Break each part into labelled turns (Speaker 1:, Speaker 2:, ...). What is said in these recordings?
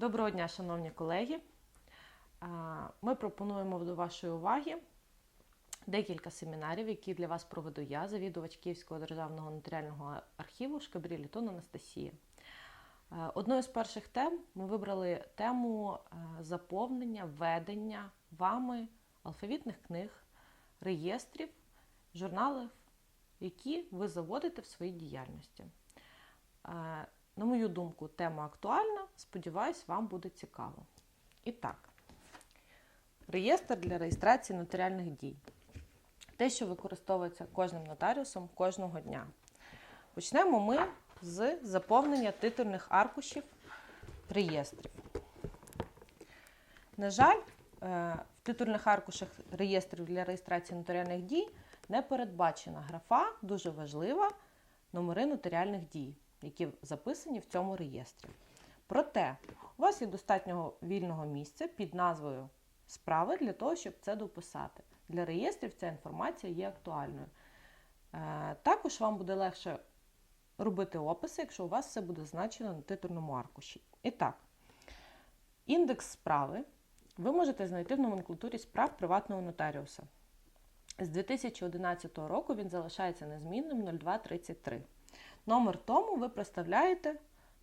Speaker 1: Доброго дня, шановні колеги. Ми пропонуємо до вашої уваги декілька семінарів, які для вас проведу я, завідувач Київського державного нотаріального архіву Шкабрі Літон Анастасія. Одною з перших тем ми вибрали тему заповнення, ведення вами алфавітних книг, реєстрів, журналів, які ви заводите в своїй діяльності. На мою думку, тема актуальна. Сподіваюсь, вам буде цікаво. І так, реєстр для реєстрації нотаріальних дій. Те, що використовується кожним нотаріусом кожного дня. Почнемо ми з заповнення титульних аркушів реєстрів. На жаль, е, в титульних аркушах реєстрів для реєстрації нотаріальних дій не передбачена графа, дуже важлива, номери нотаріальних дій, які записані в цьому реєстрі. Проте, у вас є достатньо вільного місця під назвою справи для того, щоб це дописати. Для реєстрів ця інформація є актуальною. Е, Також вам буде легше робити описи, якщо у вас все буде значено на титульному аркуші. І так, індекс справи ви можете знайти в номенклатурі справ приватного нотаріуса. З 2011 року він залишається незмінним 0233. Номер тому ви проставляєте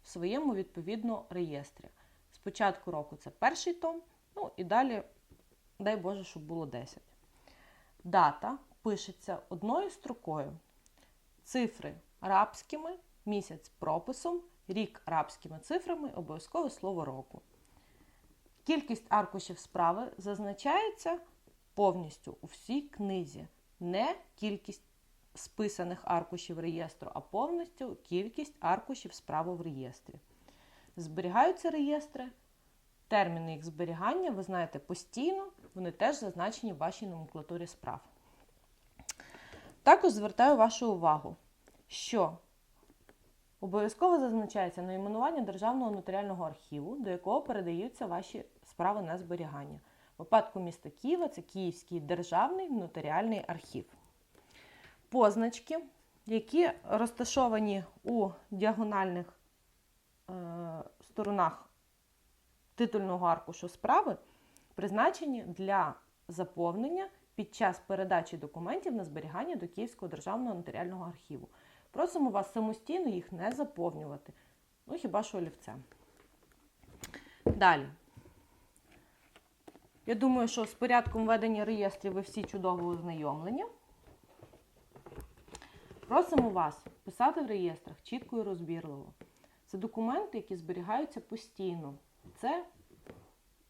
Speaker 1: в своєму відповідно реєстрі. З початку року це перший том, ну і далі, дай Боже, щоб було 10. Дата пишеться одною строкою. Цифри рабськими, місяць прописом, рік рабськими цифрами, обов'язково слово року. Кількість аркушів справи зазначається повністю у всій книзі, не кількість списаних аркушів реєстру, а повністю кількість аркушів справи в реєстрі. Зберігаються реєстри, терміни їх зберігання, ви знаєте постійно, вони теж зазначені в вашій номенклатурі справ. Також звертаю вашу увагу, що обов'язково зазначається найменування Державного нотаріального архіву, до якого передаються ваші справи на зберігання. В випадку міста Києва це Київський державний нотаріальний архів. Позначки, які розташовані у діагональних е, сторонах титульного аркушу справи, призначені для заповнення під час передачі документів на зберігання до Київського державного нотаріального архіву. Просимо вас самостійно їх не заповнювати. Ну, хіба що олівцем. Далі. Я думаю, що з порядком ведення реєстрів ви всі чудово ознайомлені. Просимо вас писати в реєстрах чітко і розбірливо. Це документи, які зберігаються постійно. Це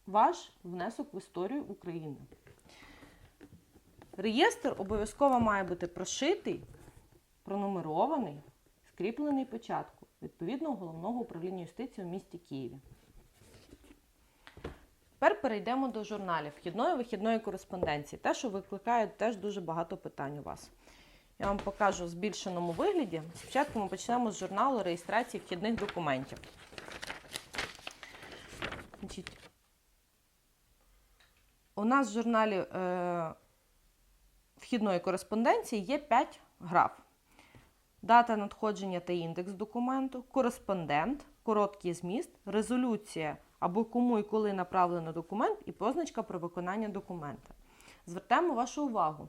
Speaker 1: ваш внесок в історію України. Реєстр обов'язково має бути прошитий, пронумерований, скріплений початку відповідного головного управління юстиції у місті Києві. Тепер перейдемо до журналів вхідної вихідної кореспонденції. Те, що викликає теж дуже багато питань у вас. Я вам покажу в збільшеному вигляді. Спочатку ми почнемо з журналу реєстрації вхідних документів. У нас в журналі е, вхідної кореспонденції є 5 граф. Дата надходження та індекс документу, кореспондент, короткий зміст, резолюція або кому і коли направлено документ і позначка про виконання документа. Звертаємо вашу увагу,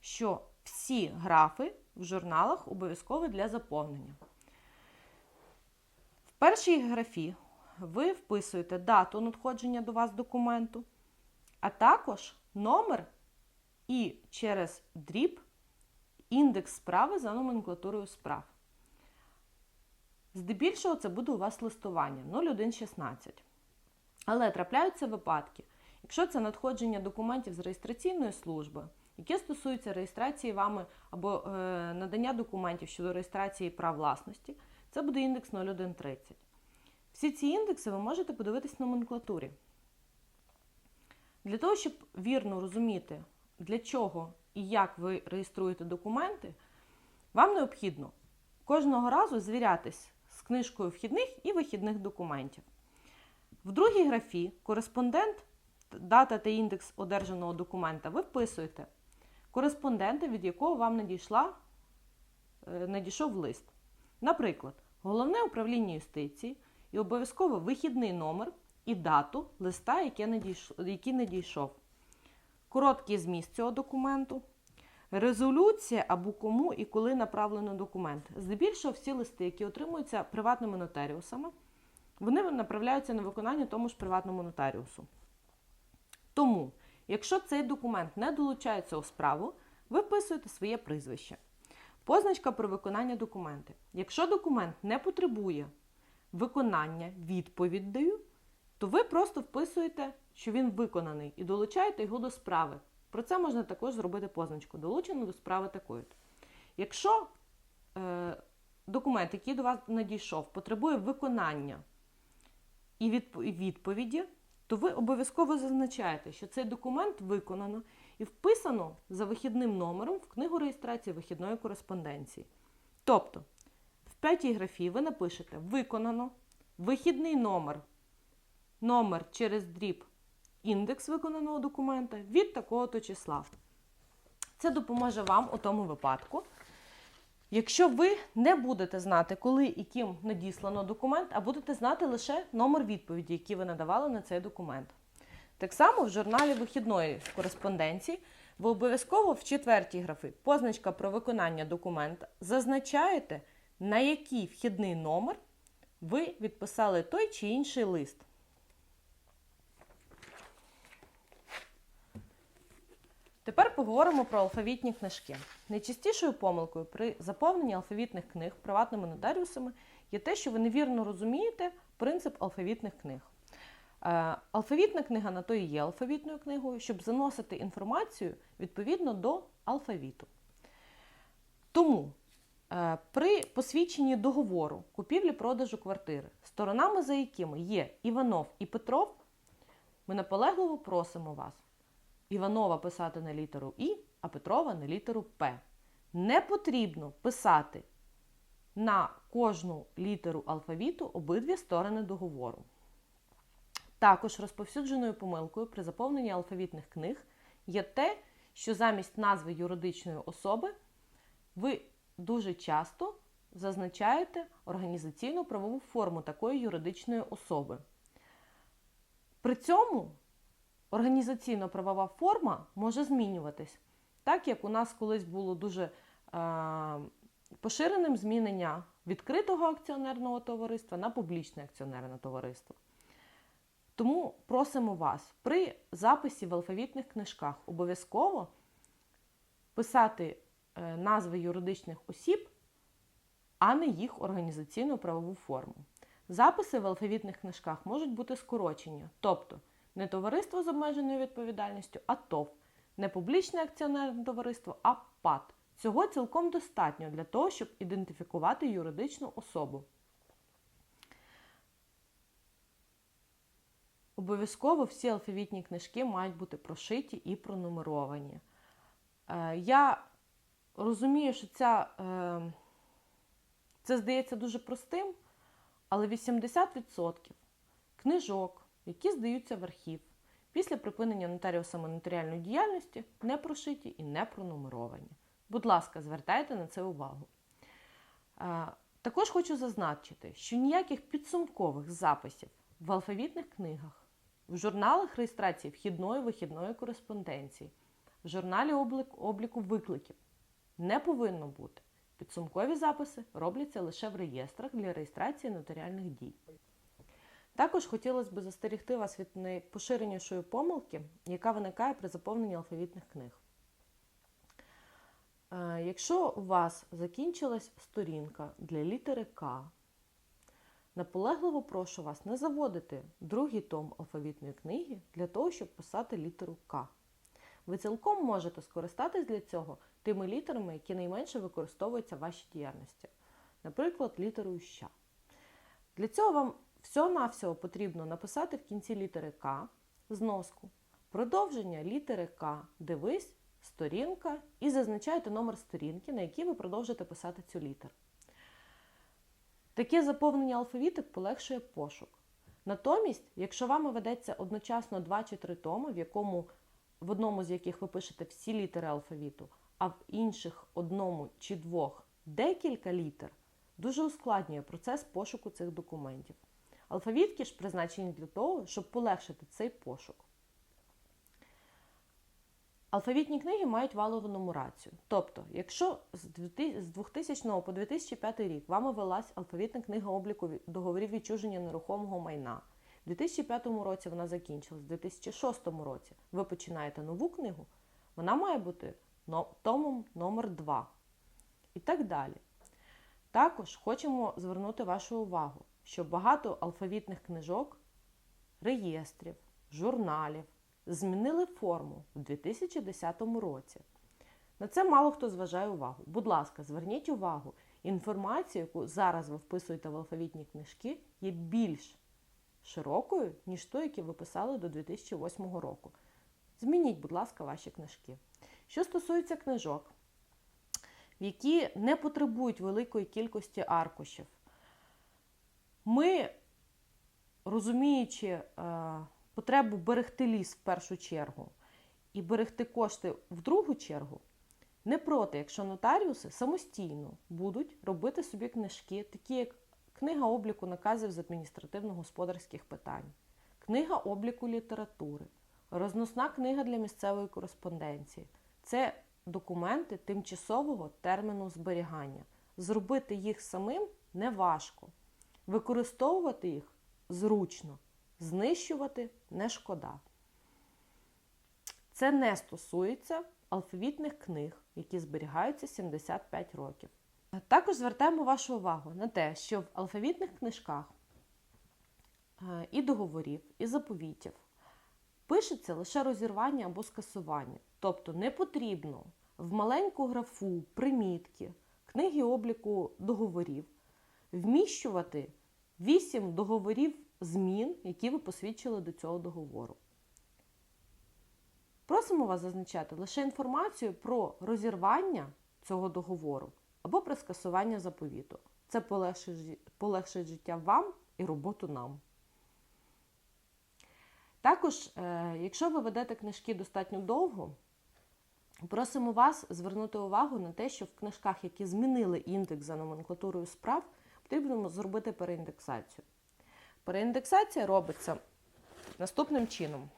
Speaker 1: що всі графи в журналах обов'язкові для заповнення. В першій графі ви вписуєте дату надходження до вас документу, а також номер і через дріб індекс справи за номенклатурою справ. Здебільшого це буде у вас листування 0116. Але трапляються випадки, якщо це надходження документів з реєстраційної служби, які стосуються реєстрації вами або е, надання документів щодо реєстрації прав власності, це буде індекс 0130. Всі ці індекси ви можете подивитись в номенклатурі. Для того, щоб вірно розуміти, для чого і як ви реєструєте документи, вам необхідно кожного разу звірятись з книжкою вхідних і вихідних документів. В другій графі кореспондент, дата та індекс одержаного документа ви вписуєте кореспондента, від якого вам надійшла, е, надійшов лист. Наприклад, Головне управління юстиції і обов'язково вихідний номер і дату листа, який надійшов. Короткий зміст цього документу, резолюція або кому і коли направлено документ. Здебільшого всі листи, які отримуються приватними нотаріусами, вони направляються на виконання тому ж приватному нотаріусу. Тому, якщо цей документ не долучається у справу, ви вписуєте своє прізвище. Позначка про виконання документу. Якщо документ не потребує виконання відповіддею, то ви просто вписуєте, що він виконаний, і долучаєте його до справи. Про це можна також зробити позначку. Долучено до справи такої. Якщо е, документ, який до вас надійшов, потребує виконання і відповіді, то ви обов'язково зазначаєте, що цей документ виконано і вписано за вихідним номером в книгу реєстрації вихідної кореспонденції. Тобто, в п'ятій графі ви напишете Виконано, вихідний номер, номер через дріб, індекс виконаного документа від такого-то числа. Це допоможе вам у тому випадку. Якщо ви не будете знати, коли і ким надіслано документ, а будете знати лише номер відповіді, який ви надавали на цей документ. Так само в журналі вихідної кореспонденції ви обов'язково в четвертій графі позначка про виконання документа зазначаєте, на який вхідний номер ви відписали той чи інший лист. Тепер поговоримо про алфавітні книжки. Найчастішою помилкою при заповненні алфавітних книг приватними нотаріусами є те, що ви невірно розумієте принцип алфавітних книг. Е, алфавітна книга на то і є алфавітною книгою, щоб заносити інформацію відповідно до алфавіту. Тому е, при посвідченні договору купівлі-продажу квартири, сторонами за якими є Іванов і Петров, ми наполегливо просимо вас Іванова писати на літеру І, а Петрова на літеру П. Не потрібно писати на кожну літеру алфавіту обидві сторони договору. Також розповсюдженою помилкою при заповненні алфавітних книг є те, що замість назви юридичної особи ви дуже часто зазначаєте організаційну правову форму такої юридичної особи. При цьому організаційно-правова форма може змінюватись, так як у нас колись було дуже е, поширеним змінення відкритого акціонерного товариства на публічне акціонерне товариство. Тому просимо вас при записі в алфавітних книжках обов'язково писати е, назви юридичних осіб, а не їх організаційну правову форму. Записи в алфавітних книжках можуть бути скорочені, тобто не товариство з обмеженою відповідальністю, а ТОВ, не публічне акціонерне товариство, а ПАТ. Цього цілком достатньо для того, щоб ідентифікувати юридичну особу. Обов'язково всі алфавітні книжки мають бути прошиті і пронумеровані. Е, я розумію, що ця, е, це здається дуже простим, але 80% книжок, які здаються в архів після припинення нотаріусами нотаріальної діяльності, не прошиті і не пронумеровані. Будь ласка, звертайте на це увагу. Також хочу зазначити, що ніяких підсумкових записів в алфавітних книгах в журналах реєстрації вхідної вихідної кореспонденції, в журналі обліку викликів не повинно бути. Підсумкові записи робляться лише в реєстрах для реєстрації нотаріальних дій. Також хотілося б застерігти вас від найпоширенішої помилки, яка виникає при заповненні алфавітних книг. Е, якщо у вас закінчилась сторінка для літери К, Наполегливо прошу вас не заводити другий том алфавітної книги для того, щоб писати літеру К. Ви цілком можете скористатись для цього тими літерами, які найменше використовуються в вашій діяльності. Наприклад, літерою Щ. Для цього вам всього-навсього потрібно написати в кінці літери К зноску. Продовження літери К дивись, сторінка і зазначаєте номер сторінки, на якій ви продовжите писати цю літеру. Таке заповнення алфавіту полегшує пошук. Натомість, якщо вами ведеться одночасно два чи три томи, в якому, в одному з яких ви пишете всі літери алфавіту, а в інших одному чи двох декілька літер, дуже ускладнює процес пошуку цих документів. Алфавітки ж призначені для того, щоб полегшити цей пошук. Алфавітні книги мають валову нумерацію. Тобто, якщо з 2000 по 2005 рік вами велась алфавітна книга обліку договорів відчуження нерухомого майна, у 2005 році вона закінчилась, у 2006 році ви починаєте нову книгу, вона має бути томом номер 2 і так далі. Також хочемо звернути вашу увагу, що багато алфавітних книжок, реєстрів, журналів змінили форму в 2010 році. На це мало хто зважає увагу. Будь ласка, зверніть увагу, інформацію, яку зараз ви вписуєте в алфавітні книжки, є більш широкою, ніж ту, яку ви писали до 2008 року. Змініть, будь ласка, ваші книжки. Що стосується книжок, які не потребують великої кількості аркушів, ми, розуміючи е, потребу берегти ліс в першу чергу і берегти кошти в другу чергу, не проти, якщо нотаріуси самостійно будуть робити собі книжки, такі як книга обліку наказів з адміністративно-господарських питань, книга обліку літератури, розносна книга для місцевої кореспонденції. Це документи тимчасового терміну зберігання. Зробити їх самим не важко. Використовувати їх зручно, знищувати не шкода. Це не стосується алфавітних книг, які зберігаються 75 років. Також звертаємо вашу увагу на те, що в алфавітних книжках е, і договорів, і заповітів пишеться лише розірвання або скасування. Тобто не потрібно в маленьку графу, примітки, книги обліку договорів вміщувати 8 договорів змін, які ви посвідчили до цього договору. Просимо вас зазначати лише інформацію про розірвання цього договору або про скасування заповіту. Це полегшить, життя вам і роботу нам. Також, е, якщо ви ведете книжки достатньо довго, просимо вас звернути увагу на те, що в книжках, які змінили індекс за номенклатурою справ, потрібно зробити переіндексацію. Переіндексація робиться наступним чином.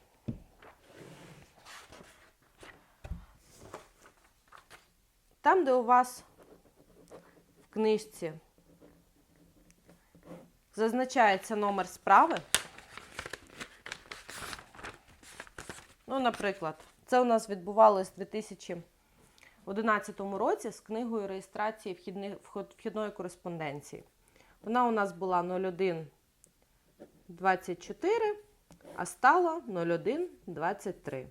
Speaker 1: Там, де у вас в книжці зазначається номер справи, ну, наприклад, це у нас відбувалось у 2011 році з книгою реєстрації вхідної кореспонденції. Вона у нас була 0124, а стала 0123.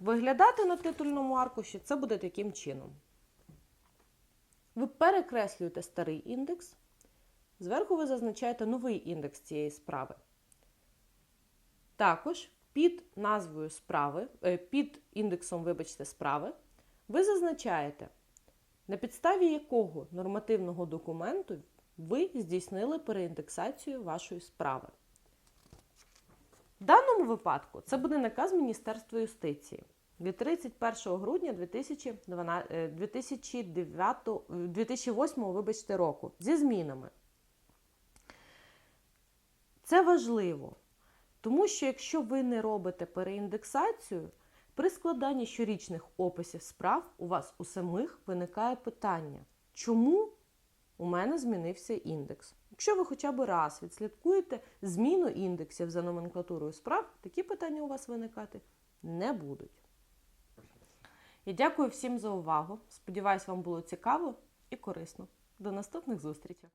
Speaker 1: Виглядати на титульному аркуші це буде таким чином. Ви перекреслюєте старий індекс, зверху ви зазначаєте новий індекс цієї справи. Також під назвою справи, е, під індексом, вибачте, справи, ви зазначаєте, на підставі якого нормативного документу ви здійснили переіндексацію вашої справи. В даному випадку це буде наказ Міністерства юстиції від 31 грудня 2012, е, 2009, е, 2008 вибачте, року зі змінами. Це важливо, тому що якщо ви не робите переіндексацію, при складанні щорічних описів справ у вас у самих виникає питання, чому у мене змінився індекс. Якщо ви хоча б раз відслідкуєте зміну індексів за номенклатурою справ, такі питання у вас виникати не будуть. Я дякую всім за увагу. Сподіваюсь, вам було цікаво і корисно. До наступних зустрічей!